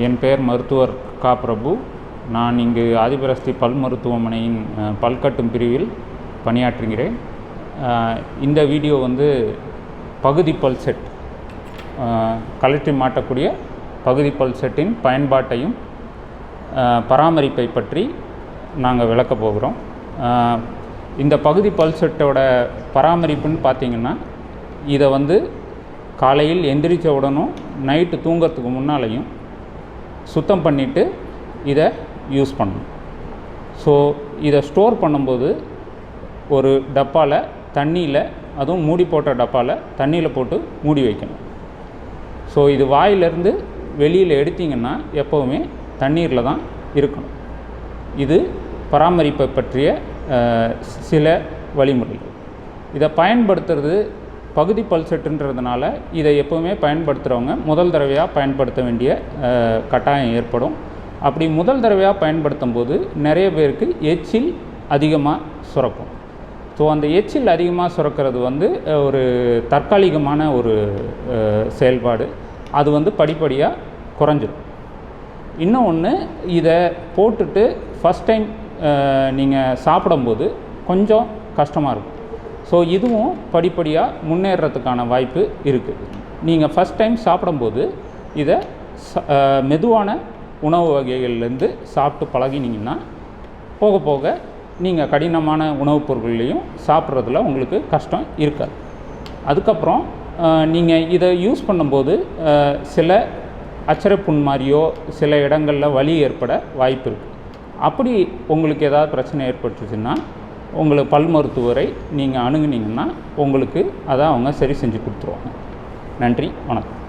என் பெயர் மருத்துவர் கா. பிரபு. நான் இங்கு ஆதிபரஸ்தி பல் மருத்துவமனையின் பல்கட்டும் பிரிவில் பணியாற்றுகிறேன். இந்த வீடியோ வந்து பகுதி பல் செட் அஹ், மாட்டக்கூடிய பகுதி பல் செட்டின் பயன்பாட்டையும் பராமரிப்பை பற்றி நாங்கள் விளக்க போகிறோம். இந்த பகுதி பல் செட்டோட பராமரிப்புன்னு பார்த்தீங்கன்னா இதை வந்து காலையில் எந்திரிச்ச உடனும் நைட்டு தூங்கிறதுக்கு முன்னாலையும் சுத்தம் பண்ணிவிட்டு இதை யூஸ் பண்ணணும். ஸோ இதை ஸ்டோர் பண்ணும்போது ஒரு டப்பாவில் தண்ணியில் அதுவும் மூடி போட்ட டப்பாவில் தண்ணியில் போட்டு மூடி வைக்கணும். ஸோ இது வாயிலிருந்து வெளியில் எடுத்தீங்கன்னா எப்போவுமே தண்ணீரில் தான் இருக்கணும். இது பராமரிப்பை பற்றிய சில வழிமுறைகள். இதை பயன்படுத்துறது பகுதி பல்செட்டுன்றதுனால இதை எப்போவுமே பயன்படுத்துகிறவங்க முதல் தடவையாக பயன்படுத்த வேண்டிய கட்டாயம் ஏற்படும். அப்படி முதல் தடவையாக பயன்படுத்தும் போது நிறைய பேருக்கு எச்சில் அதிகமாக சுரக்கும். ஸோ அந்த எச்சில் அதிகமாக சுரக்கிறது வந்து ஒரு தற்காலிகமான ஒரு செயல்பாடு. அது வந்து படிப்படியாக குறைஞ்சிடும். இன்னும் ஒன்று இதை போட்டுட்டு ஃபஸ்ட் டைம் நீங்கள் சாப்பிடும்போது கொஞ்சம் கஷ்டமாக இருக்கும். ஸோ இதுவும் படிப்படியாக முன்னேறத்துக்கான வாய்ப்பு இருக்குது நீங்கள் ஃபஸ்ட் டைம் சாப்பிடும்போது இதை ச- மெதுவான உணவு வகைகள்லேருந்து சாப்பிட்டு பழகினீங்கன்னா போக போக நீங்கள் கடினமான உணவுப் பொருட்களையும் சாப்பிட்றதுல உங்களுக்கு கஷ்டம் இருக்காது. அதுக்கப்புறம் நீங்கள் இதை யூஸ் பண்ணும்போது சில அச்சரப்புண் மாதிரியோ சில இடங்களில் வலி ஏற்பட வாய்ப்பு இருக்குது அப்படி உங்களுக்கு ஏதாவது பிரச்சனை ஏற்பட்டுச்சுன்னா உங்களுக்கு பல் மருத்துவரை நீங்கள் அணுகுனீங்கன்னா உங்களுக்கு அதை அவங்க சரி செஞ்சு கொடுத்துருவாங்க. நன்றி வணக்கம்.